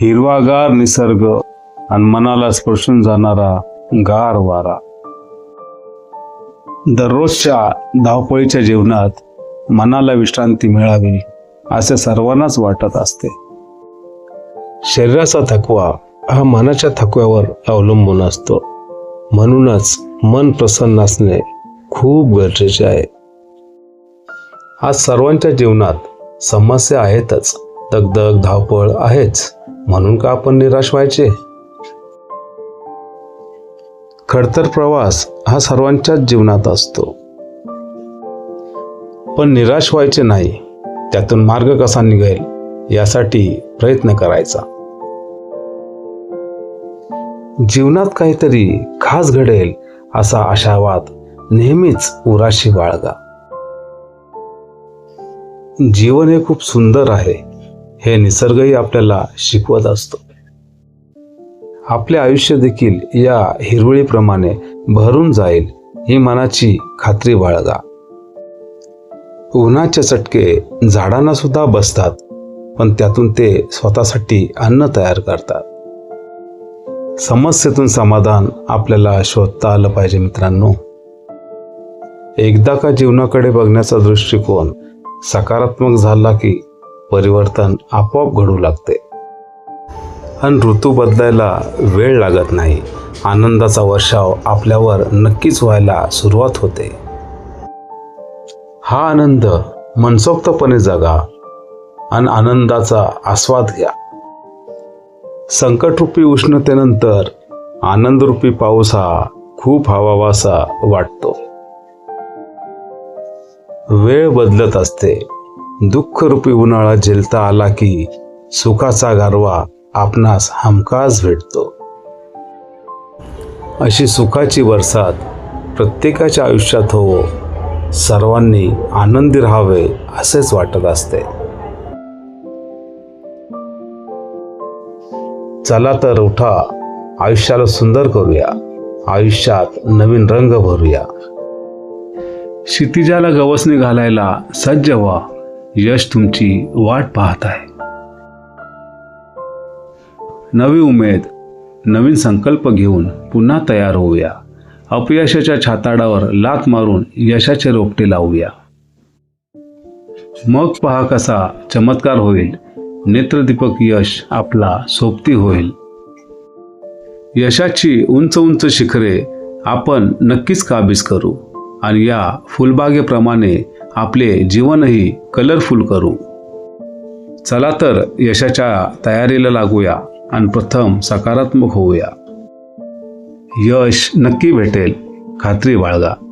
हिरवागार निसर्ग आणि मनाला स्पर्शून जाणारा गार वारा. दररोजच्या धावपळीच्या जीवनात मनाला विश्रांती मिळावी असे सर्वांनाच वाटत असते. शरीराचा थकवा हा मनाच्या थकव्यावर अवलंबून असतो. म्हणूनच मन प्रसन्न असणे खूप गरजेचे आहे. आज सर्वांच्या जीवनात समस्या आहेतच. दगदग धावपळ आहेच. म्हणून का आपण निराश व्हायचे? खडतर प्रवास हा सर्वांच्याच जीवनात असतो. पण निराश व्हायचे नाही त्यातून मार्ग कसा निघेल यासाठी प्रयत्न करायचा. जीवनात काहीतरी खास घडेल असा आशावाद नेहमीच उराशी बाळगा. जीवन हे खूप सुंदर आहे. हे निसर्गही आपल्याला शिकवत असतो. आपले आयुष्य देखील या हिरवळीप्रमाणे भरून जाईल ही मनाची खात्री बाळगा. उन्हाचे चटके झाडांना सुद्धा बसतात पण त्यातून ते स्वतःसाठी अन्न तयार करतात. समस्येतून समाधान आपल्याला शोधता आलं पाहिजे मित्रांनो. एकदा का जीवनाकडे बघण्याचा दृष्टिकोन सकारात्मक झाला की परिवर्तन आपोआप घडू लागते. आणि ऋतू बदलायला वेळ लागत नाही. आनंदाचा वर्षाव आपल्यावर नक्कीच व्हायला सुरुवात होते. हा आनंद मनसोक्तपणे जगा आणि आनंदाचा आस्वाद घ्या. संकटरूपी उष्णतेनंतर आनंदरूपी पाऊस हा खूप हवावासा वाटतो. वेळ बदलत असते. दुःखरूपी उन्हाळा झेलता आला की सुखाचा गारवा आपणास हमखास भेटतो. अशी सुखाची बरसात प्रत्येकाच्या आयुष्यात होवो सर्वांनी आनंदी राहावे असेच वाटत असते. चला तर उठा आयुष्याला सुंदर करूया. आयुष्यात नवीन रंग भरूया. क्षितिजाला गवसणी घालायला सज्ज व्हा. यश तुमची वाट पाहत आहे. नवी उमेद नवीन संकल्प घेऊन पुन्हा तयार होऊया. अपयशाच्या छाताडावर लात मारून यशाचे रोपटे लावूया. मग पहा कसा चमत्कार होईल. नेत्रदीपक यश आपला सोबती होईल. यशाची उंच उंच शिखरे आपण नक्कीच काबीज करू. आणि या फुलबागेप्रमाणे आपले जीवनही कलरफुल करू. चला तर यशाच्या तयारीला लागूया आणि प्रथम सकारात्मक होऊया. यश नक्की भेटेल. खात्री बाळगा.